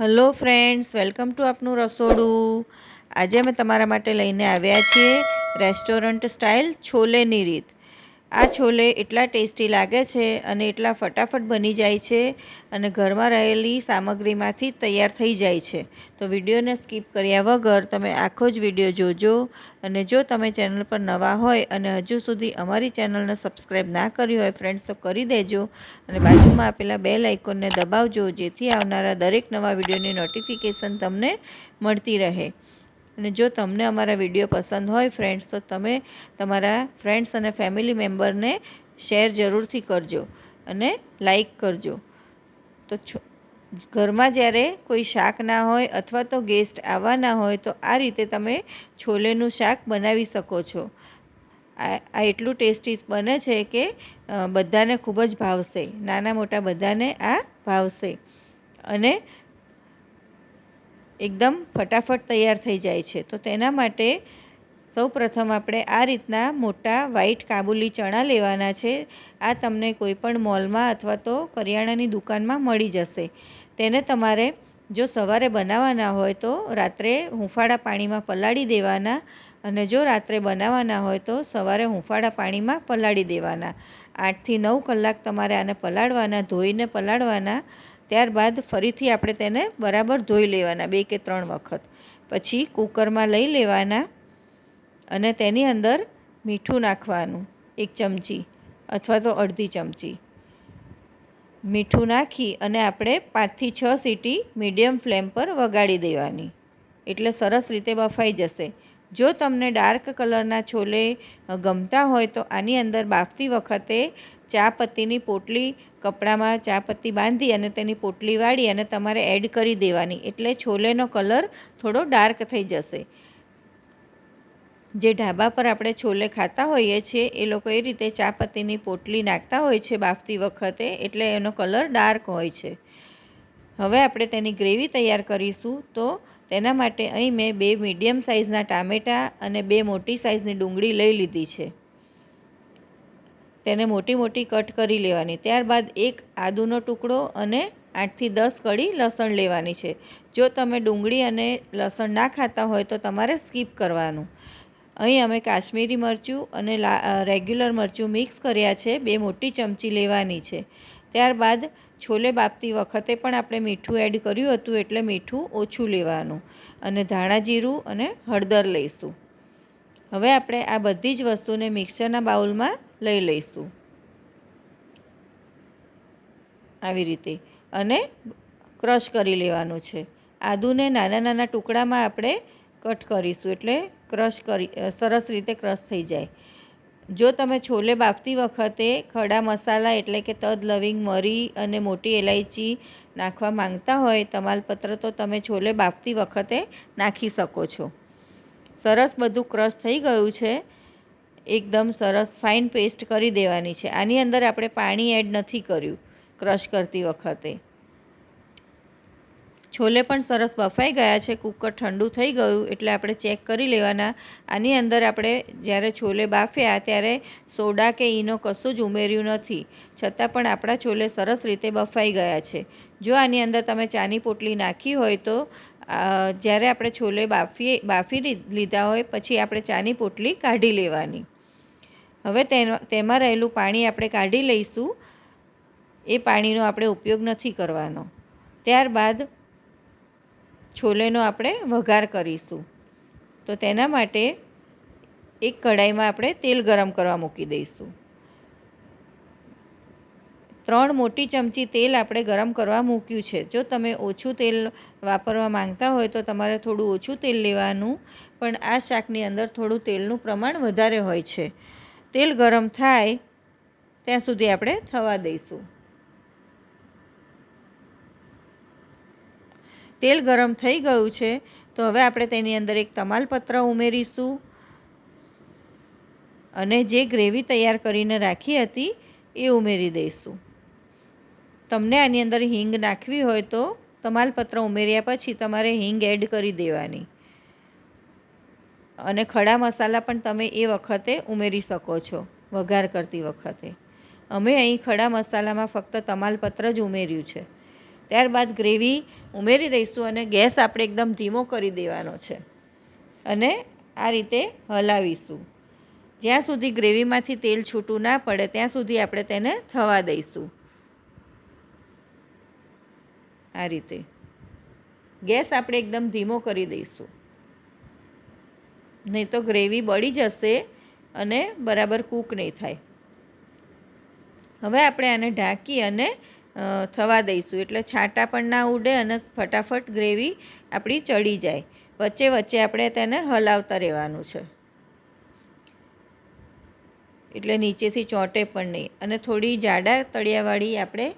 Hello friends, welcome to આપનું રસોડું. આજે અમે તમારા માટે લઈને આવ્યા છીએ રેસ્ટોરન્ટ સ્ટાઇલ છોલેની રીત આ છોલે એટલા ટેસ્ટી લાગે છે અને એટલા ફટાફટ બની જાય છે અને ઘરમાં રહેલી સામગ્રીમાંથી તૈયાર થઈ જાય છે. તો વિડીયોને સ્કીપ કર્યા વગર તમે આખો જ વીડિયો જોજો અને જો તમે ચેનલ પર નવા હોય અને હજુ સુધી અમારી ચેનલને સબસ્ક્રાઈબ ના કરી હોય ફ્રેન્ડ્સ, તો કરી દેજો અને બાજુમાં આપેલા બેલ આઇકોનને દબાવજો જેથી આવનારા દરેક નવા વિડીયોની નોટિફિકેશન તમને મળતી રહે. અને જો તમને અમારા વીડિયો પસંદ હોય ફ્રેન્ડ્સ તો તમે તમારા ફ્રેન્ડ્સ અને ફેમિલી મેમ્બરને શેર જરૂરથી કરજો અને લાઈક કરજો. તો ઘરમાં જ્યારે કોઈ શાક ના હોય અથવા તો ગેસ્ટ આવવાના હોય, તો આ રીતે તમે છોલેનું શાક બનાવી શકો છો. આ એટલું ટેસ્ટી બને છે કે બધાને ખૂબ જ ભાવશે. નાના મોટા બધાને આ ભાવશે. અને એકદમ ફટાફટ તૈયાર થઈ જાય છે. તો તેના માટે સૌ પ્રથમ આપણે આ રીતના મોટા વ્હાઈટ કાબુલી ચણા લેવાના છે. આ તમને કોઈપણ મોલમાં અથવા તો કરિયાણાની દુકાનમાં મળી જશે. તેને તમારે જો સવારે બનાવવાના હોય તો રાત્રે હુંફાળા પાણીમાં પલાળી દેવાના અને જો રાત્રે બનાવવાના હોય તો સવારે હુંફાળા પાણીમાં પલાળી દેવાના. આઠથી નવ કલાક તમારે આને પલાળવાના, ધોઈને પલાળવાના ત્યારબાદ ફરીથી આપણે તેને બરાબર ધોઈ લેવાના, બે કે ત્રણ વખત. પછી કુકરમાં લઈ લેવાના અને તેની અંદર મીઠું નાખવાનું, એક ચમચી અથવા તો અડધી ચમચી. મીઠું નાખી અને આપણે પાંચથી છ સીટી મીડિયમ ફ્લેમ પર વગાડી દેવાની. એટલે સરસ રીતે બફાઈ જશે. જો તમને ડાર્ક કલરના છોલે ગમતા હોય તો આની અંદર બાફતી વખતે ચા પત્તીની પોટલી કપડામાં ચા પત્તી બાંધી અને તેની પોટલી વાળી અને તમારે એડ કરી દેવાની. એટલે છોલેનો કલર થોડો ડાર્ક થઈ જશે. જે ઢાબા પર આપણે છોલે ખાતા હોઈએ છીએ, એ લોકો એ રીતે ચા પત્તીની પોટલી નાખતા હોય છે બાફતી વખતે, એટલે એનો કલર ડાર્ક હોય છે. હવે આપણે તેની ગ્રેવી તૈયાર કરીશું તો તેના માટે અહીં મેં બે મીડિયમ સાઇઝના ટામેટાં અને બે મોટી સાઇઝની ડુંગળી લઈ લીધી છે. તેને મોટી મોટી કટ કરી લેવાની. ત્યારબાદ એક આદુનો ટુકડો અને આઠથી દસ કળી લસણ લેવાની છે. જો તમે ડુંગળી અને લસણ ના ખાતા હોય તો તમારે સ્કીપ કરવાનું. અહીં અમે કાશ્મીરી મરચું અને રેગ્યુલર મરચું મિક્સ કર્યા છે. બે મોટી ચમચી લેવાની છે. ત્યારબાદ છોલે બાફતી વખતે પણ આપણે મીઠું એડ કર્યું હતું એટલે મીઠું ઓછું લેવાનું અને ધાણા જીરું અને હળદર લઈશું. હવે આપણે આ બધી જ વસ્તુને મિક્સરના બાઉલમાં લઈ લઈશું. આવી રીતે. અને ક્રશ કરી લેવાનું છે. આદુને નાના નાના ટુકડામાં આપણે કટ કરીશું એટલે ક્રશ કરી સરસ રીતે ક્રશ થઈ જાય. જો તમે છોલે બાફતી વખતે ખડા મસાલા એટલે કે તદ, લવિંગ, મરી અને મોટી એલાયચી નાખવા માંગતા હોય, તમાલપત્ર તો તમે છોલે બાફતી વખતે નાખી શકો છો. સરસ બધું ક્રશ થઈ ગયું છે. એકદમ સરસ ફાઇન પેસ્ટ કરી દેવાની છે. આની અંદર આપણે પાણી એડ નથી કર્યું ક્રશ કરતી વખતે. છોલે પણ સરસ બફાઈ ગયા છે. કુકર ઠંડુ થઈ ગયું એટલે આપણે ચેક કરી લેવાના. આની અંદર આપણે જ્યારે છોલે બાફ્યા ત્યારે સોડા કે ઈનો કશું જ ઉમેર્યું નથી. છતાં પણ આપણા છોલે સરસ રીતે બફાઈ ગયા છે. જો આની અંદર તમે ચાની પોટલી નાખી હોય તો જ્યારે આપણે છોલે બાફીએ, બાફી લીધા હોય પછી આપણે ચાની પોટલી કાઢી લેવાની. હવે તેમાં રહેલું પાણી આપણે કાઢી લઈશું. એ પાણીનો આપણે ઉપયોગ નથી કરવાનો. ત્યારબાદ છોલેનો આપણે વઘાર કરીશું. તો તેના માટે એક કઢાઈમાં આપણે તેલ ગરમ કરવા મૂકી દઈશું. ત્રણ મોટી ચમચી તેલ આપણે ગરમ કરવા મૂક્યું છે. જો તમે ઓછું તેલ વાપરવા માંગતા હોય તો તમારે થોડું ઓછું તેલ લેવાનું, પણ આ શાકની અંદર થોડું તેલનું પ્રમાણ વધારે હોય છે. તેલ ગરમ થાય, ત્યાં સુધી આપણે થવા દઈશું. તેલ ગરમ થઈ ગયું છે, તો હવે આપણે તેની અંદર એક તમાલપત્ર ઉમેરીશું. અને જે ગ્રેવી તૈયાર કરીને રાખી હતી, એ ઉમેરી દઈશું. તમને આની અંદર હિંગ નાખવી હોય તો તમાલપત્ર ઉમેર્યા પછી તમારે હિંગ એડ કરી દેવાની. અને ખડા મસાલા પણ તમે એ વખતે ઉમેરી શકો છો, વઘાર કરતી વખતે. અમે અહીં ખડા મસાલામાં ફક્ત તમાલપત્ર જ ઉમેર્યું છે. ત્યારબાદ ગ્રેવી ઉમેરી દઈશું અને ગેસ આપણે એકદમ ધીમો કરી દેવાનો છે. અને આ રીતે હલાવીશું. જ્યાં સુધી ગ્રેવીમાંથી તેલ છૂટું ના પડે, ત્યાં સુધી આપણે તેને થવા દઈશું. આ રીતે. ગેસ આપણે એકદમ ધીમો કરી દઈશું. નહીં તો ગ્રેવી બળી જશે અને બરાબર કૂક નહીં થાય. હવે આપણે આને ઢાંકી અને થવા દઈશું. એટલે છાંટા પણ ના ઉડે અને ફટાફટ ગ્રેવી આપણી ચડી જાય. વચ્ચે વચ્ચે આપણે તેને હલાવતા રહેવાનું છે. એટલે નીચેથી ચોંટે પણ નહીં. અને થોડી જાડા તળિયાવાળી આપણે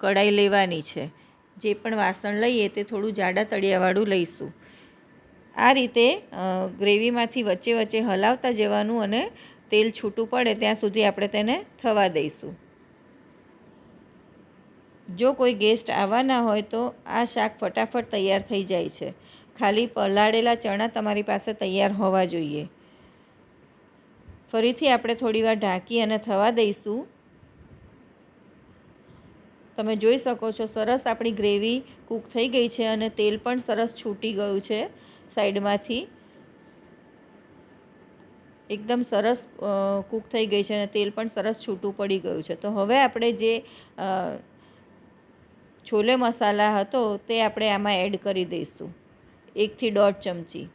કઢાઈ લેવાની છે. જે પણ વાસણ લઈએ તે થોડું જાડા તળિયાવાળું લઈશું. આ રીતે ગ્રેવીમાંથી વચ્ચે વચ્ચે હલાવતા જવાનું અને તેલ છૂટું પડે ત્યાં સુધી આપણે તેને થવા દઈશું. જો કોઈ ગેસ્ટ આવવાના હોય તો આ શાક ફટાફટ તૈયાર થઈ જાય છે. ખાલી પલાળેલા ચણા તમારી પાસે તૈયાર હોવા જોઈએ. ફરીથી આપણે થોડીવાર ઢાંકી અને થવા દઈશું. તમે જોઈ શકો છો, સરસ આપણી ગ્રેવી કૂક થઈ ગઈ છે અને તેલ પણ સરસ છૂટી ગયું છે સાઈડમાંથી. એકદમ સરસ કૂક થઈ ગઈ છે અને તેલ પણ સરસ છૂટું પડી ગયું છે. તો હવે આપણે જે છોલે મસાલા હતો તે આપણે આમાં એડ કરી દઈશું. એકથી દોઢ ચમચી.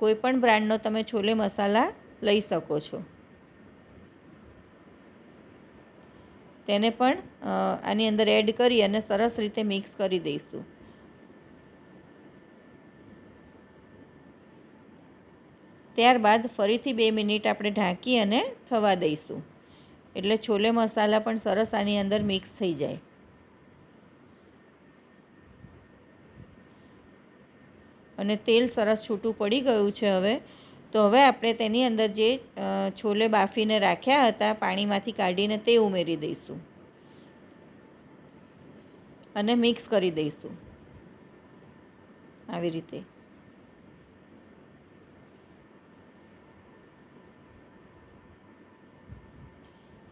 કોઈપણ બ્રાન્ડનો તમે છોલે મસાલા લઈ શકો છો. તેને પણ આની અંદર એડ કરી અને સરસ રીતે મિક્સ કરી દઈશું. ત્યારબાદ ફરીથી બે મિનિટ આપણે ઢાંકી અને થવા દઈશું. એટલે છોલે મસાલા પણ સરસ આની અંદર મિક્સ થઈ જાય. અને તેલ સરસ છૂટું પડી ગયું છે હવે. તો હવે આપણે તેની અંદર જે છોલે બાફીને રાખ્યા હતા, પાણીમાંથી કાઢીને તે ઉમેરી દઈશું. અને મિક્સ કરી દઈશું. આવી રીતે.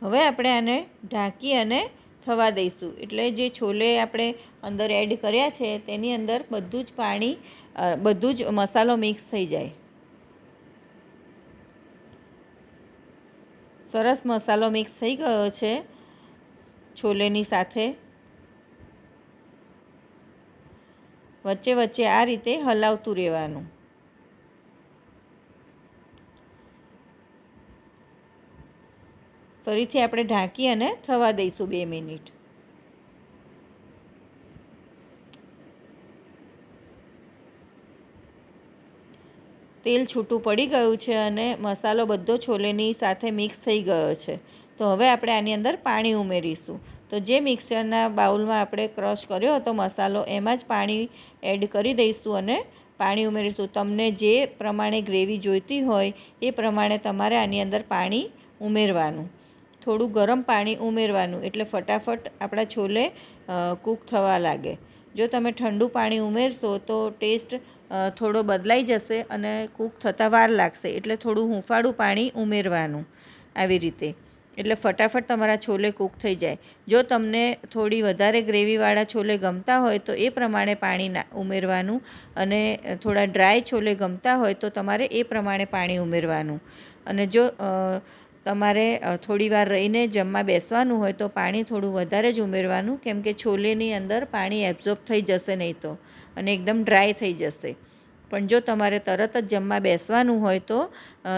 હવે આપણે આને ઢાંકી અને થવા દઈશું. એટલે જે છોલે આપણે અંદર એડ કર્યા છે, તેની અંદર બધું જ પાણી બધું જ મસાલો મિક્સ થઈ જાય. સરસ મસાલો મિક્સ થઈ ગયો છે છોલેની સાથે. વચ્ચે વચ્ચે આ રીતે હલાવતું રહેવાનું. ફરીથી આપણે ઢાંકી અને થવા દઈશું બે મિનિટ. તેલ છૂટું પડી ગયું છે અને મસાલો બધો છોલેની સાથે મિક્સ થઈ ગયો છે. તો હવે આપણે આની અંદર પાણી ઉમેરીશું. તો જે મિક્સરના બાઉલમાં આપણે ક્રશ કર્યો હતો મસાલો, એમાં જ પાણી એડ કરી દઈશું અને પાણી ઉમેરીશું. તમને જે પ્રમાણે ગ્રેવી જોઈતી હોય, એ પ્રમાણે તમારે આની અંદર પાણી ઉમેરવાનું. થોડું ગરમ પાણી ઉમેરવાનું, એટલે ફટાફટ આપણા છોલે કૂક થવા લાગે. જો તમે ઠંડુ પાણી ઉમેરશો તો ટેસ્ટ થોડો બદલાઈ જશે અને કૂક થતાં વાર લાગશે. એટલે થોડું હુંફાળું પાણી ઉમેરવાનું આવી રીતે. એટલે ફટાફટ તમારા છોલે કૂક થઈ જાય. જો તમને થોડી વધારે ગ્રેવીવાળા છોલે ગમતા હોય તો એ પ્રમાણે પાણી ના, ઉમેરવાનું અને થોડા ડ્રાય છોલે ગમતા હોય તો તમારે એ પ્રમાણે પાણી ઉમેરવાનું. અને જો તમારે થોડી વાર રહીને જમવા બેસવાનું હોય તો પાણી થોડું વધારે જ ઉમેરવાનું. કેમ કે છોલેની અંદર પાણી એબ્ઝોર્બ થઈ જશે નહીં તો. અને એકદમ ડ્રાય થઈ જશે. પણ જો તમારે તરત જ જમવા બેસવાનું હોય તો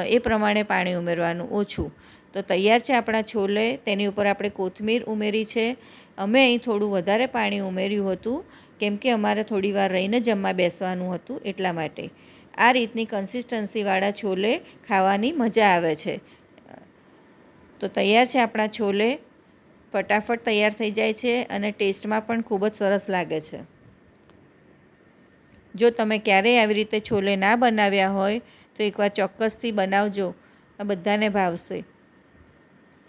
એ પ્રમાણે પાણી ઉમેરવાનું ઓછું. તો તૈયાર છે આપણા છોલે, તેની ઉપર આપણે કોથમીર ઉમેરી છે. અમે અહીં થોડું વધારે પાણી ઉમેર્યું હતું, કેમ કે અમારે થોડી વાર રહીને જમવા બેસવાનું હતું એટલા માટે. આ રીતની કન્સિસ્ટન્સીવાળા છોલે ખાવાની મજા આવે છે. તો તૈયાર છે આપણા છોલે. ફટાફટ તૈયાર થઈ જાય છે અને ટેસ્ટમાં પણ ખૂબ જ સરસ લાગે છે. જો તમે ક્યારેય આવી રીતે છોલે ના બનાવ્યા હોય, તો એકવાર ચોક્કસથી બનાવજો. આ બધાને ભાવશે.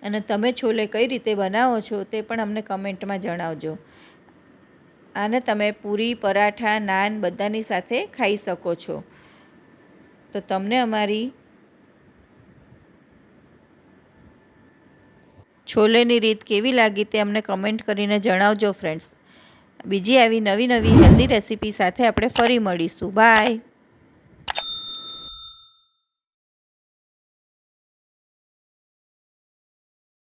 અને તમે છોલે કઈ રીતે બનાવો છો તે પણ અમને કમેન્ટમાં જણાવજો. આને તમે પૂરી, પરાઠા, નાન બધાની સાથે ખાઈ શકો છો. તો તમને અમારી છોલેની રીત કેવી લાગી તે અમને કમેન્ટ કરીને જણાવજો ફ્રેન્ડ્સ બીજી આવી નવી નવી હેલ્ધી રેસીપી સાથે આપણે ફરી મળીશું. બાય